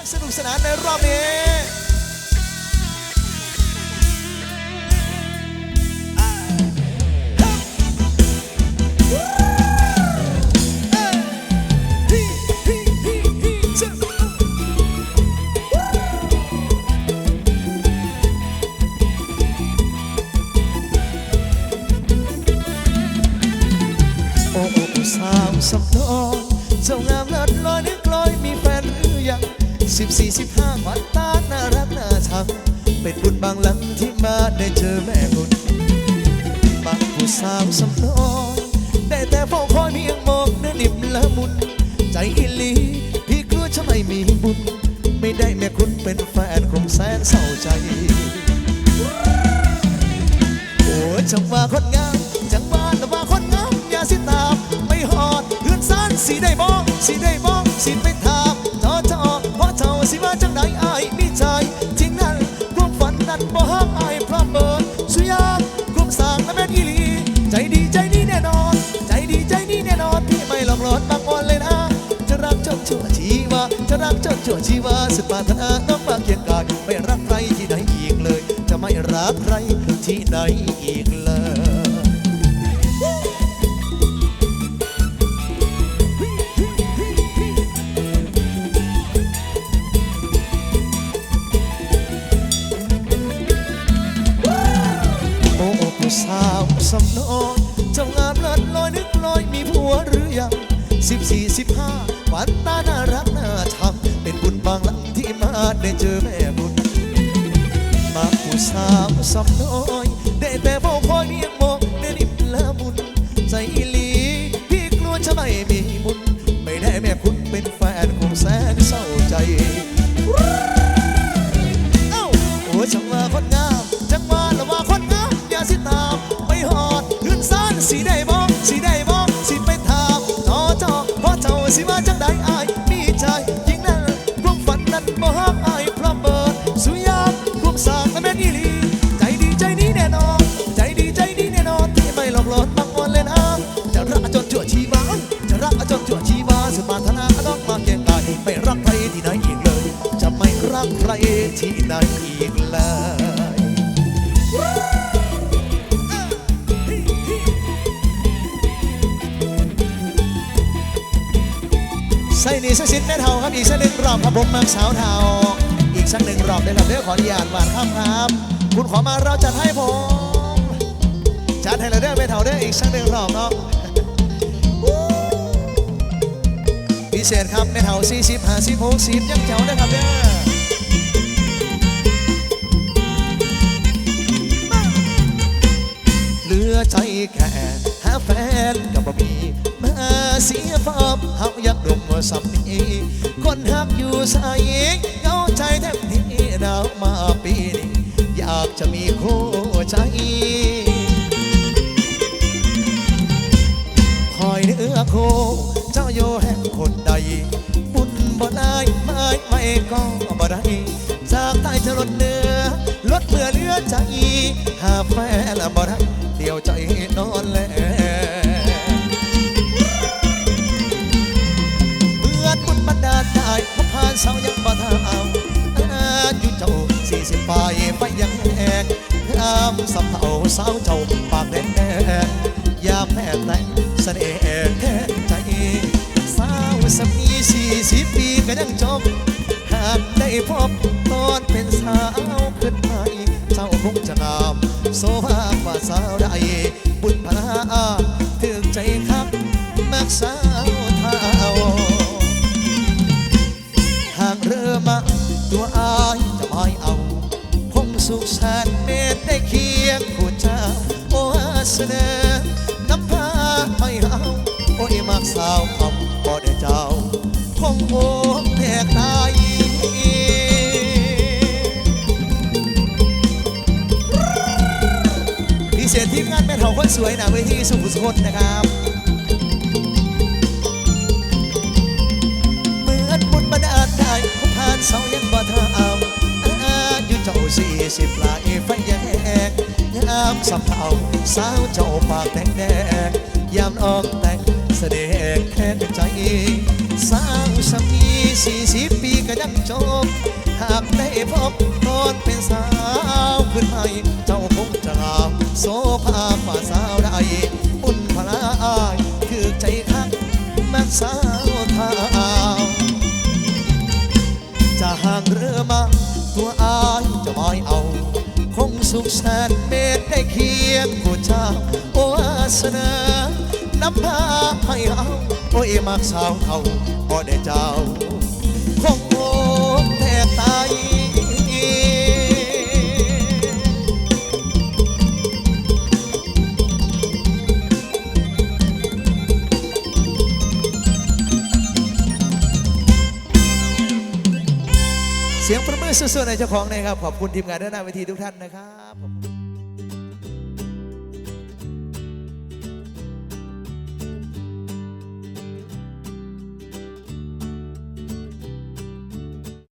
ลังสนุกสนานในรอบนี้โอ้โอ้โอ้สาวสำนองเจ้างาม สิบสี่สิบห้าขวัญตาน่ารักน่าชังเป็นบุญบางหลังที่มาได้เจอแม่บุญบางผู้สาวสำน้อยได้แต่เฝ้าคอยเพียงมองเนื้อนิ่มละมุน ใจอิลีพี่กลัวจะไม่มีบุญ ไม่ได้แม่คุณเป็นแฟนคงแสนเศร้าใจ โอ้จังว่าคนงามจังว่าแต่ว่าคนงามอย่าสิตามไม่หอดเฮือนซานสีได้บ่สีได้บ่สิไป ใจดีใจดีแน่นอน ใจดีใจดีแน่นอนพี่ไม่หลอกหลอนบางวันเลยนะจะรักจนชั่วชีวาจะรักจนชั่วชีวาสุดปรารถนาน้องมาเกียงกายไม่รักใครที่ไหนอีกเลย จะไม่รักใครที่ไหนอีกเลย สำนอยเจ้างามเลิศลอยนึกลอยมีผัวหรือยังสิบสี่สิบห้าวันตาน่ารักน่าชังเป็นบุญบางหลังที่มาได้เจอแม่บุญมาผู้สาวสำน้อยได้แต่เฝ้าคอยเพียงมองเนื้อนิ่มละมุนใจหลี พี่กลัวจะไม่มีบุญไม่ได้แม่คุณเป็นแฟนคงแสนเศร้าใจเอ้าโอ้จังว่าคนงามจังว่าละว่าคนงามอย่าสิตา สิได้บ่สิได้บ่สิไปถามจอจอพราะเจ้าสิมา ใส่นี่สักสินแม่เทาครับอีกสักหนึ่งรอบครับผมมังสาวเทาอีกสักหนึ่งรอบได้ครับเด้อขออนุญาตหวานข้ามครับ คุณขอมาเราจัดให้ผมจัดให้เลยเด้อแม่เทาเด้ออีกสักหนึ่งรอบเนาะพิเศษครับแม่เทาสี่สิบห้าสิบหกสิบยังเจ้าได้ครับเด้อเหลือใจแค่หาแฟนกับบ่ มีมาเสียฟอบเฮาอยากดมว่าสำนีคนหักอยู่ใส่เหงาใจแทบที่หนาวมาปีนี้อยากจะมีคู่ใจคอยเนื้อโคเจ้าโยแห่งคนใด บุญบ่ได้ไม่ไม่ก็บ่ได้จากใต้จะลดเนื้อลดเมื่อเหลือใจหาแฟนละบ่ได้เดียวใจนอนแลเพบผ่านเสายังบ่เท่าอายุเจ้าสี่สิบปลายไปยังแหกงามสำเภาสาวเจ้าปากแดงแดงยามแม่แต่งเสน่ห์แทนใจ สาวสามีสี่สิบปีก็ยังจบหากได้พบตอนเป็นสาวขึ้นใหม่เจ้าคงจะงามโซภากว่าสาวใด สวยหนาเวทีสุขุมสุขนะครับเหมือนบุญบันดาลได้ผู้ผ่านเสายังบ่เท่าอายุเจ้าสี่สิบปลายไฟแยกยามสับเทาสาวเจ้าปากแดงแดงยามออกแต่งแสดงแทนใจสาวสามีสี่สิบปีก็ยังจบหากได้พบตอนเป็นสาวขึ้นให้เจ้าางเรือมา ตัวอายจะไม่เอา คงสุขแสนเมตได้เคียงผู้เจ้าโอ้วาสนานำพาให้เอาโอ้ยมักสาวเขาก็ได้เจ้า คงโง่แทบตาย สียงประมือสุดๆในเจ้าของนะครับ ขอบคุณทีมงานด้านหน้าเวทีทุกท่านนะครับ